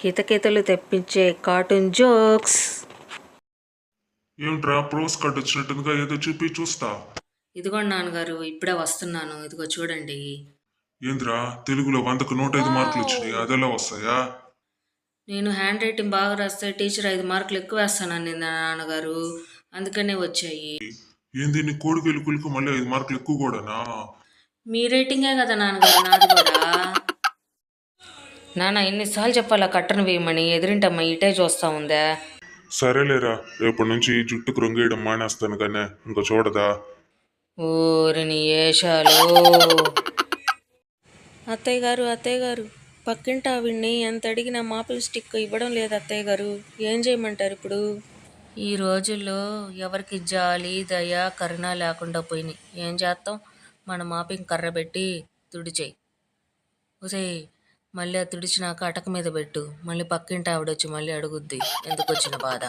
కితకితలు తెప్పించే cartoon jokes. ఏమిట్రా ప్రోస్ కట్ వచ్చినట్టుగా ఏదో చూపి చూస్తా. ఇదిగోండి నాన్నగారు ఇప్పుడే వస్తున్నాను ఇదిగో చూడండి. ఏంద్రా తెలుగులో వందకు నూట ఐదు మార్కులు వచ్చినాయి అదెలా వస్తాయా? నేను హ్యాండ్ రైటింగ్ బాగా రాస్తే టీచర్ ఐదు మార్కులు ఎక్కువ వేస్తానని నాన్నగారు. అందుకనే వచ్చాయి. ఏంది నీ కోడికి ఎలుకలకు మళ్ళీ ఐదు మార్కులు ఎక్కువ కూడానా? మీ రేటింగే కదా నాన్నగారు నాది కూడా. నాన్న ఎన్నిసార్లు చెప్పాలా కట్టను వేయమని? ఎదురింటమ్మ ఇటే చూస్తా ఉందా? సరేలేరా రేపటి నుంచి ఈ జుట్టుకు రొంగేయడం మానేస్తాను కానీ ఇంకా చూడదా? ఊరిని ఏషాలు. అత్తయ్య గారు అత్తయ్య గారు పక్కింటి ఆవిడ్ని ఎంత అడిగినా మాపుల్ స్టిక్ ఇవ్వడం లేదు అత్తయ్య గారు. ఏం చేయమంటారు ఇప్పుడు? ఈ రోజుల్లో ఎవరికి జాలి దయ కరుణ లేకుండా పోయినాయి. ఏం చేస్తాం మన మాపింగ్ కర్ర పెట్టి తుడిచేయి. ఒసే మళ్ళీ అది తుడిచినాక అటక మీద పెట్టు. మళ్ళీ పక్కింటి ఆవిడ వచ్చి మళ్ళీ అడుగుద్ది. ఎందుకు వచ్చిన బాధ?